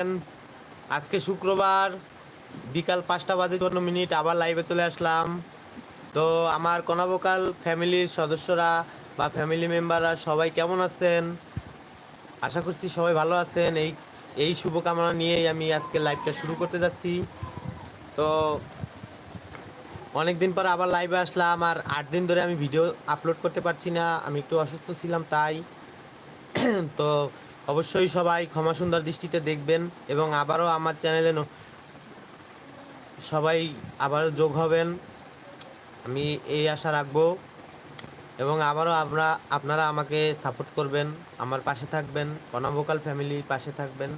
আজকে শুক্রবার, বিকাল পাঁচটা বাজে চুয়ান্ন মিনিট, আবার লাইভে চলে আসলাম। তো আমার কনাবোকাল ফ্যামিলির সদস্যরা বা ফ্যামিলি মেম্বাররা সবাই কেমন আছেন? আশা করছি সবাই ভালো আছেন। এই এই শুভকামনা নিয়েই আমি আজকে লাইভটা শুরু করতে যাচ্ছি। তো অনেক দিন পর আবার লাইভে আসলাম, আর আট দিন ধরে আমি ভিডিও আপলোড করতে পারছি না। আমি একটু অসুস্থ ছিলাম তাই। তো অবশ্যই সবাই ক্ষমা সুন্দর দৃষ্টিতে দেখবেন এবং আবারও আমার চ্যানেলে সবাই আবারও যোগ হবেন। আমি এই আশা রাখব এবং আবারও আমরা, আপনারা আমাকে সাপোর্ট করবেন, আমার পাশে থাকবেন কনাবোকাল ফ্যামিলির পাশে থাকবেন।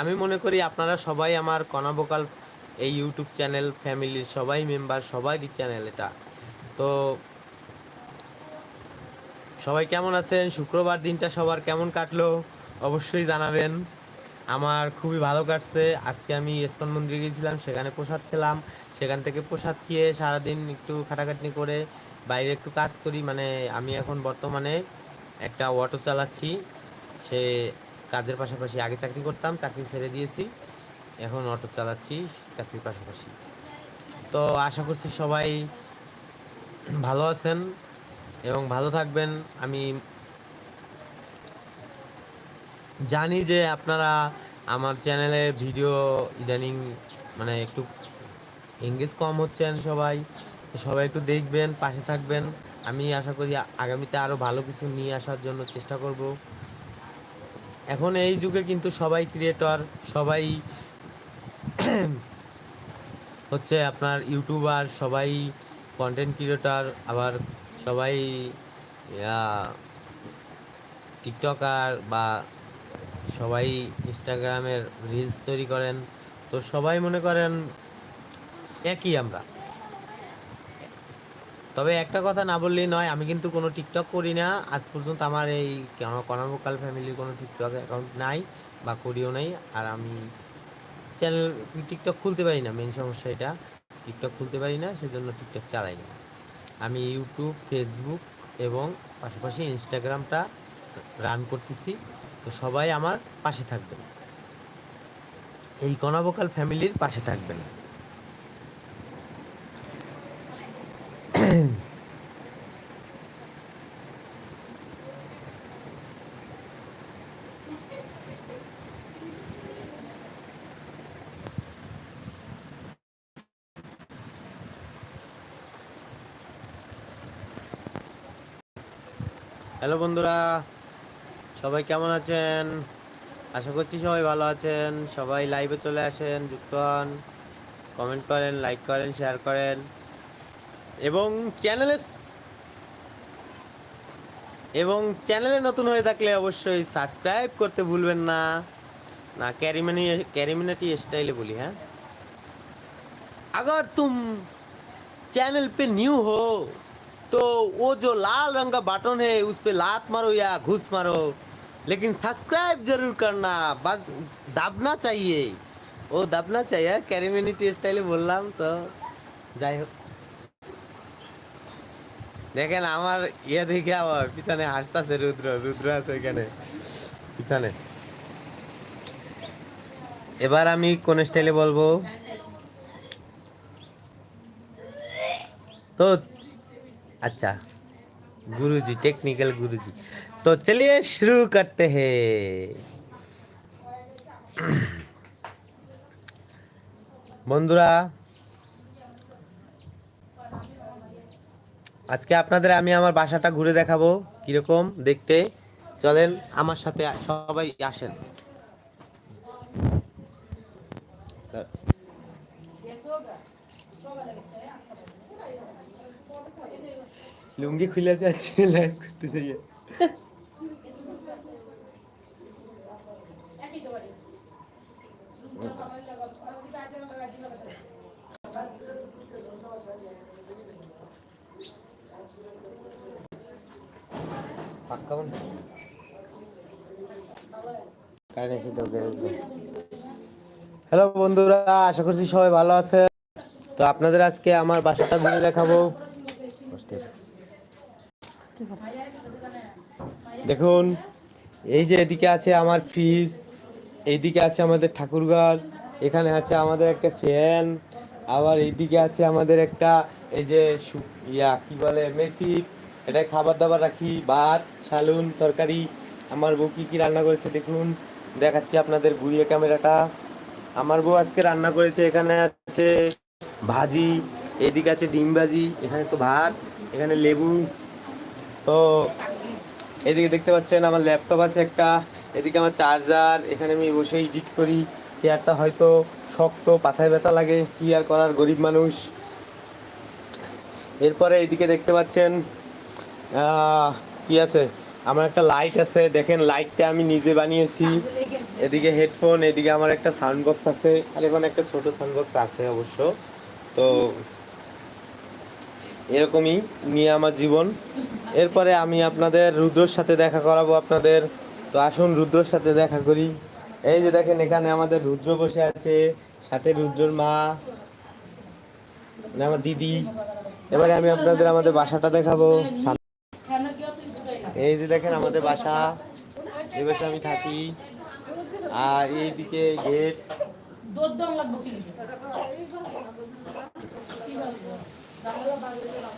আমি মনে করি আপনারা সবাই আমার কনাবোকাল এই ইউটিউব চ্যানেল ফ্যামিলির সবাই মেম্বার, সবারই চ্যানেল এটা। তো সবাই কেমন আছেন? শুক্রবার দিনটা সবার কেমন কাটলো? অবশ্যই জানাবেন। আমার খুবই ভালো কাটছে। আজকে আমি ইস্কন মন্দিরে গিয়েছিলাম, সেখানে প্রসাদ খেলাম। সেখান থেকে প্রসাদ খেয়ে সারাদিন একটু খাটাখাটনি করে বাইরে একটু কাজ করি। মানে আমি এখন বর্তমানে একটা অটো চালাচ্ছি। সে কাজের পাশাপাশি আগে চাকরি করতাম, চাকরি ছেড়ে দিয়েছি। এখন অটো চালাচ্ছি, চাকরির পাশাপাশি। তো আশা করছি সবাই ভালো আছেন এবং ভালো থাকবেন। আমি জানি যে আপনারা আমার চ্যানেলে ভিডিও ইদানিং মানে একটু এঙ্গেজ কম হচ্ছেন সবাই। সবাই একটু দেখবেন, পাশে থাকবেন। আমি আশা করি আগামীতে আরও ভালো কিছু নিয়ে আসার জন্য চেষ্টা করব। এখন এই যুগে কিন্তু সবাই ক্রিয়েটর সবাই হচ্ছে আপনার ইউটিউবার সবাই কন্টেন্ট ক্রিয়েটর আবার সবাই টিকটকার বা সবাই ইনস্টাগ্রামের রিলস তৈরি করেন। তো সবাই মনে করেন একই আমরা। তবে একটা কথা না বললেই নয়, আমি কিন্তু কোনো টিকটক করি না। আজ পর্যন্ত আমার এই কনামকাল ফ্যামিলির কোনো টিকটক অ্যাকাউন্ট নাই বা করিও নাই। আর আমি চ্যানেল টিকটক খুলতে পারি না মেন সমস্যা এটা। টিকটক খুলতে পারি না, সেজন্য টিকটক চালাই না। আমি ইউটিউব ফেসবুক এবং পাশাপাশি ইনস্টাগ্রামটা রান করতেছি। তো সবাই আমার পাশে থাকবেন। এই কনাবোকাল ফ্যামিলির পাশে থাকবেন। হ্যালো বন্ধুরা। সবাই কেমন আছেন? আশা করছি সবাই ভালো আছেন। সবাই লাইভে চলে আসেন, যুক্ত হন। কমেন্ট করেন লাইক করেন শেয়ার করেন। এবং চ্যানেলে এবং চ্যানেলে নতুন হয়ে থাকলে অবশ্যই সাবস্ক্রাইব করতে ভুলবেন না। না ক্যারিমিনি ক্যারিমিনাটি স্টাইলে বলি হ্যাঁ? আগর তুম চ্যানেল পে নিউ হো। তো ও যে লাল रंग বাটন হে উস পে লাত মারো, ইয়া ঘুষ মারো। लेकिन सब्सक्राइब जरूर करना बस दबना चाहिए वो दबना चाहिए ক্যারিমিনিটি স্টাইলে বললাম তো যাই হোক দেখেন আমার ইয়ে দেখে আবার পিছনে হাসতাছে রুদ্র রুদ্র আছে এখানে পিছনে এবার আমি কোন স্টাইলে বলবো तो अच्छा गुरुजी टेक्निकल गुरुजी तो चलिए शुरू करते हैं বন্ধুরা আজকে আপনাদের আমি আমার বাসাটা ঘুরে দেখাবো কিরকম দেখতে চলেন আমার সাথে সবাই আসেন লুঙ্গি খুলে যাচ্ছে লাইভ করতে যাইয়ে পাক্কা বন্ধ হ্যালো বন্ধুরা, আশা করছি সবাই ভালো আছে। তো আপনাদের আজকে আমার বাসাটা ঘুরে দেখাবো। দেখুন, এই যে এদিকে আছে আমার ফ্রিজ এইদিকে আছে আমাদের ঠাকুরঘর, এখানে আছে আমাদের একটা ফ্যান আবার এইদিকে আছে আমাদের একটা এই যে ইয়া, কি বলে, মেসি এটা খাবার দাবার রাখি, ভাত সালুন তরকারি, আমার বউ কি কি রান্না করেছে দেখুন, দেখাচ্ছি আপনাদের ঘুরিয়ে ক্যামেরাটা। আমার বউ আজকে রান্না করেছে, এখানে আছে ভাজি, এদিকে আছে ডিম ভাজি, এখানে তো ভাত, এখানে লেবু। তো এদিকে দেখতে পাচ্ছেন আমার ল্যাপটপ আছে একটা, এদিকে আমার চার্জার, এখানে আমি বসে এডিট করি, চেয়ারটা হয়তো শক্ত পাথায় ব্যথা লাগে, কি আর করার, গরিব মানুষ। এরপরে এদিকে দেখতে পাচ্ছেন কি আছে? আমার একটা লাইট আছে। দেখেন লাইটটা আমি নিজে বানিয়েছি। এদিকে হেডফোন এদিকে আমার একটা সাউন্ড বক্স আছে। আর এখানে একটা ছোট সাউন্ড বক্স আছে অবশ্য। তো এরকমই নিয়ে আমার জীবন। এরপরে আমি আপনাদের রুদ্রর সাথে দেখা করাবো আপনাদের। তো আসুন, রুদ্রর সাথে দেখা করি। এই যে দেখেন, এখানে আমাদের রুদ্র বসে আছে। সাথে রুদ্রর মা মানে আমার দিদি। এবারে আমি আপনাদের আমাদের বাসাটা দেখাবো। এই যে দেখেন আমাদের বাসা, এই বাসা আমি থাকি। আর এইদিকে গেট।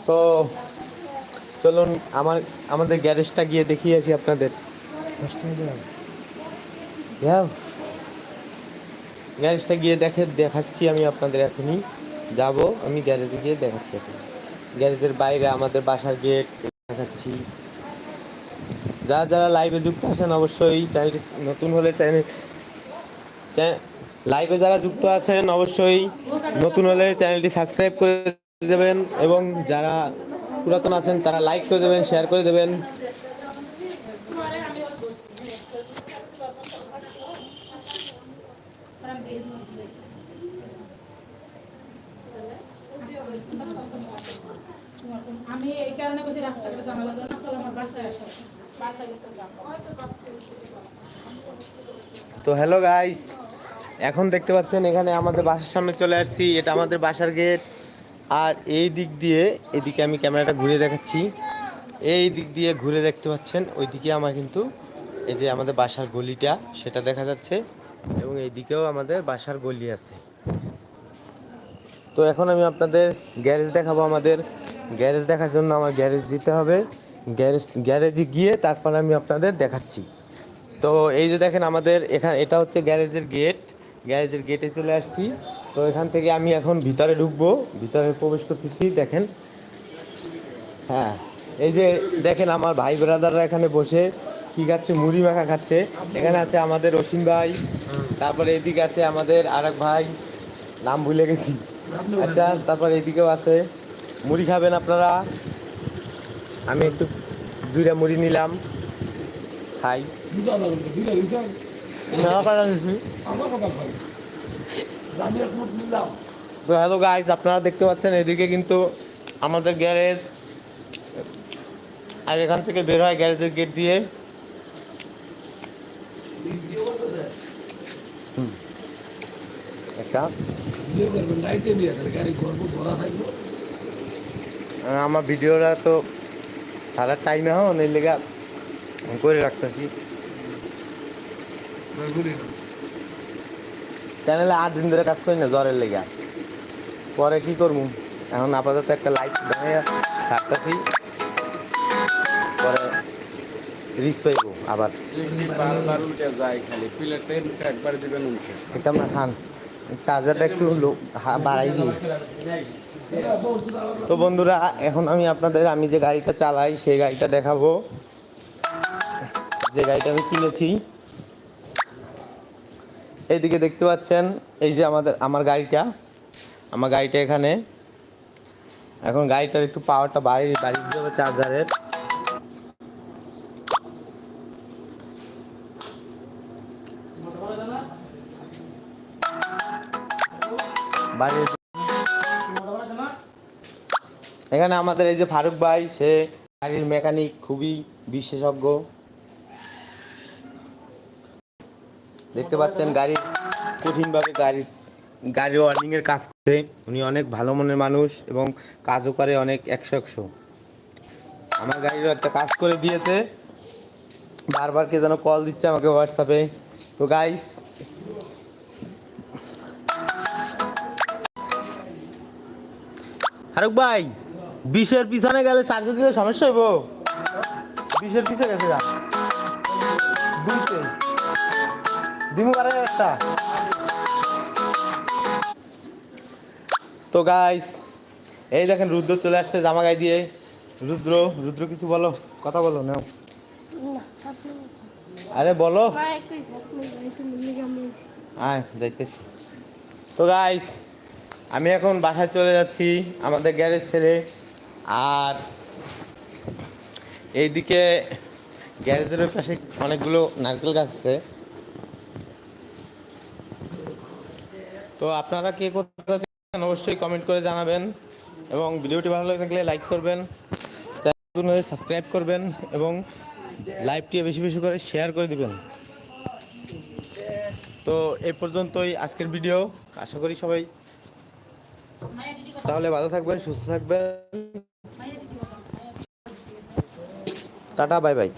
তো চলুন, আমার, আমাদের গ্যারেজটা গিয়ে দেখিয়ে আসি আপনাদের। গ্যারেজটা গিয়ে দেখে, দেখাচ্ছি আমি আপনাদের এখনই। যাব, আমি গ্যারেজে গিয়ে দেখাচ্ছি এখন গ্যারেজের বাইরে আমাদের বাসার গেট, দেখাচ্ছি। যারা যারা লাইভে যুক্ত আছেন অবশ্যই চ্যানেলটি নতুন হলে চ্যানেল লাইভে যারা যুক্ত আছেন অবশ্যই নতুন হলে চ্যানেলটি সাবস্ক্রাইব করে দেবেন এবং যারা পুরাতন আছেন তারা লাইক করে দেবেন শেয়ার করে দেবেন। আমি এই কারণে কইছি না, চলো আমার বাসায় আসো। তো হ্যালো গাইস এখন দেখতে পাচ্ছেন এখানে আমাদের বাসার সামনে চলে আসছি, এটা আমাদের বাসার গেট আর এই দিক দিয়ে, এদিকে আমি ক্যামেরাটা ঘুরে দেখাচ্ছি। এই দিক দিয়ে ঘুরে দেখতে পাচ্ছেন, ওইদিকে আমার কিন্তু এই যে আমাদের বাসার গলিটা, সেটা দেখা যাচ্ছে। এবং এইদিকেও আমাদের বাসার গলি আছে। তো এখন আমি আপনাদের গ্যারেজ দেখাবো আমাদের। গ্যারেজ দেখার জন্য আমার গ্যারেজ যেতে হবে। গ্যারেজ গ্যারেজে গিয়ে তারপর আমি আপনাদের দেখাচ্ছি। তো এই যে দেখেন আমাদের এখানে, এটা হচ্ছে গ্যারেজের গেট গ্যারেজের গেটে চলে আসছি। তো এখান থেকে আমি এখন ভিতরে ঢুকবো। ভিতরে প্রবেশ করতেছি, দেখেন। হ্যাঁ এই যে দেখেন আমার ভাই ব্রাদাররা এখানে বসে কি খাচ্ছে, মুড়ি মাখা খাচ্ছে। এখানে আছে আমাদের অসীম ভাই। তারপরে এদিকে আছে আমাদের আরেক ভাই। নাম ভুলে গেছি। আচ্ছা তারপর এদিকেও আছে। মুড়ি খাবেন আপনারা। আমি একটু দুইটা মুড়ি নিলাম। খাই। তো হ্যালো গাইজ আপনারা দেখতে পাচ্ছেন এদিকে কিন্তু আমাদের গ্যারেজ। আর এখান থেকে বের হয় গ্যারেজের গেট দিয়ে। ভিডিও করবেন গাড়ি থাকব আমার ভিডিওটা তো ছাড়ার টাইমে হন এই লেগা করে রাখতেছি। চ্যানেলে আট দিন ধরে কাজ করি না জ্বরের লেগা। পরে কি করব? এখন আপাতত একটা লাইট বানিয়ে ছাড়তেছি। পরে রিচ পাইবো আবার। একবার দিবেন খান। চার্জারটা একটু বাড়াই দিই। তো বন্ধুরা, এখন আমি আপনাদের, আমি যে গাড়িটা চালাই, সেই গাড়িটা দেখাবো। যে গাড়িটা আমি কিনেছি। এইদিকে দেখতে পাচ্ছেন, এই যে আমাদের, আমার গাড়িটা। আমার গাড়িটা এখানে। এখন গাড়িটার একটু পাওয়ারটা বাড়ি বাড়িয়ে দিতে হবে চার্জারের। বাড়িয়ে এখানে আমাদের এই যে ফারুক ভাই, সে গাড়ির মেকানিক, খুবই বিশেষজ্ঞ। দেখতে পাচ্ছেন গাড়ির কঠিনভাবে গাড়ির গাড়ি ওয়ার্নিং এর কাজ করে উনি অনেক ভালো মনের মানুষ এবং কাজও করে অনেক একশো একশো। আমার গাড়িরও একটা কাজ করে দিয়েছে। বারবার কে যেন কল দিচ্ছে আমাকে হোয়াটসঅ্যাপে তো গাইস ফারুক ভাই বিশের পিছনে গেলে চার্জার দিলে সমস্যা হইব? বিশের পিছে গেছে যা দুইতে। দিমু পারে একটা। তো গাইস এই দেখেন রুদ্র চলে আসছে জামা গায়ে দিয়ে। রুদ্র রুদ্র কিছু বলো কথা বলো নাও। আরে বলো। আয় যাইতেছি। তো গাইস আমি এখন বাসায় চলে যাচ্ছি, আমাদের গ্যারেজ ছেড়ে। আর এইদিকে গ্যারেজের পাশে অনেকগুলো নারকেল গাছ আছে। তো আপনারা কে কোথা অবশ্যই কমেন্ট করে জানাবেন এবং ভিডিওটি ভালো লাগে থাকলে লাইক করবেন চ্যানেল সাবস্ক্রাইব করবেন এবং লাইভটি বেশি বেশি করে শেয়ার করে দিবেন। তো এই পর্যন্তই আজকের ভিডিও আশা করি সবাই তাহলে ভালো থাকবেন সুস্থ থাকবেন। Tata bye bye.